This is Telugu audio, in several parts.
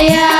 yeah.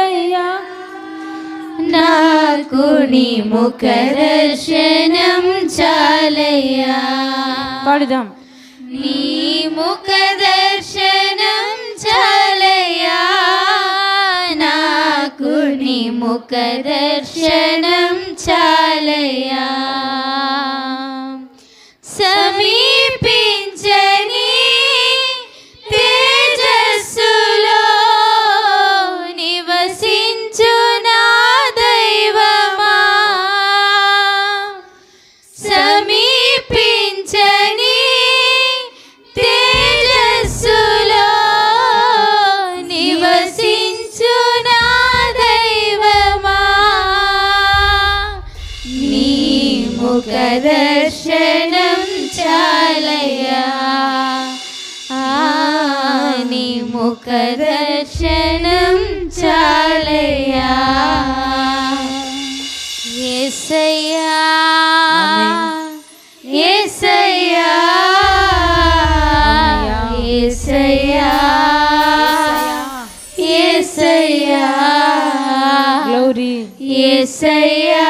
ముఖరయ్యా నాకు నీ ముఖదర్శనం చాలయ్యా. పాడుదాం. నీ ముఖదర్శనం చాలయ్యా. నాకు నీ ముఖదర్శనం చాలయ్యా. దర్శనం చాలయా నీ ముఖ దర్శనం చాలయా ఎసయ్యా ఎసయ్యా ఎసయ్యా ఎసయ్యా గ్లోరీ ఎసయ్యా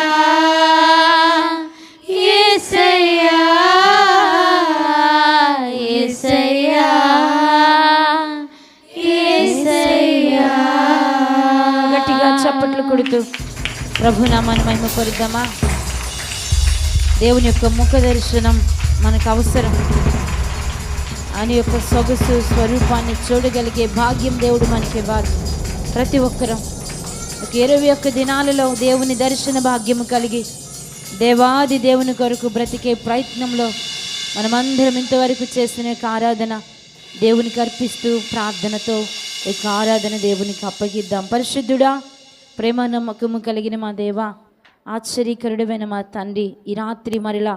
చప్పట్లు కొడుతూ ప్రభునామాన్ని మహిమ కొరిద్దామా దేవుని యొక్క ముఖ దర్శనం మనకు అవసరం. ఆయన యొక్క సొగసు స్వరూపాన్ని చూడగలిగే భాగ్యం దేవుడు మనకి ఇవ్వాలి. ప్రతి ఒక్కరం ఒక ఇరవై ఒక్క దినాలలో దేవుని దర్శన భాగ్యము కలిగి దేవాది దేవుని కొరకు బ్రతికే ప్రయత్నంలో మనమందరం ఇంతవరకు చేసిన యొక్క ఆరాధన దేవునికి అర్పిస్తూ ప్రార్థనతో ఈ యొక్క ఆరాధన దేవునికి అప్పగిద్దాం. పరిశుద్ధుడా ప్రేమ నమ్మకము కలిగిన మా దేవ ఆశ్చర్యకరుడమైన మా తండ్రి ఈ రాత్రి మరలా